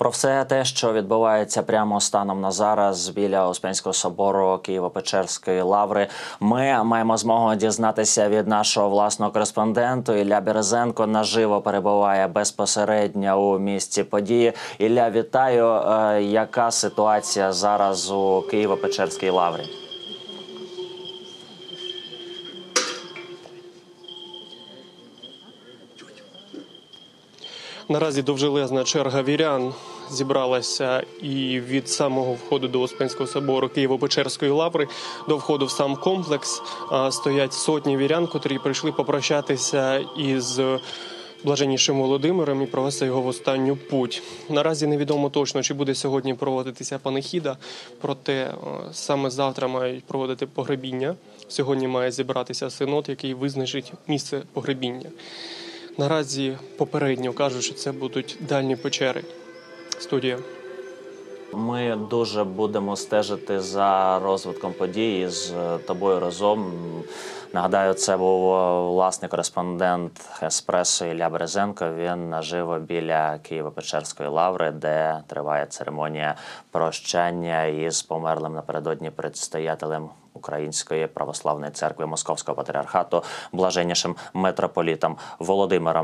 Про все те, що відбувається прямо станом на зараз біля Успенського собору Києво-Печерської лаври, ми маємо змогу дізнатися від нашого власного кореспонденту. Ілля Березенко наживо перебуває безпосередньо у місці події. Ілля, вітаю. Е, Яка ситуація зараз у Києво-Печерській лаврі? Наразі довжелезна черга вірян зібралася і від самого входу до Успенського собору Києво-Печерської лаври до входу в сам комплекс стоять сотні вірян, котрі прийшли попрощатися із блаженнішим Володимиром і провести його в останню путь. Наразі невідомо точно, чи буде сьогодні проводитися панихіда, проте саме завтра мають проводити погребіння. Сьогодні має зібратися синод, який визначить місце погребіння. Наразі попередньо кажуть, що це будуть дальні печери. Студія. Ми дуже будемо стежити за розвитком подій з е, тобою разом. Нагадаю, це був е, власний кореспондент Еспресо Ілля Березенко. Він наживо біля Києво-Печерської лаври, де триває церемонія прощання із померлим напередодні предстоятелем Української православної церкви Московського патріархату, блаженнішим митрополітом Володимиром.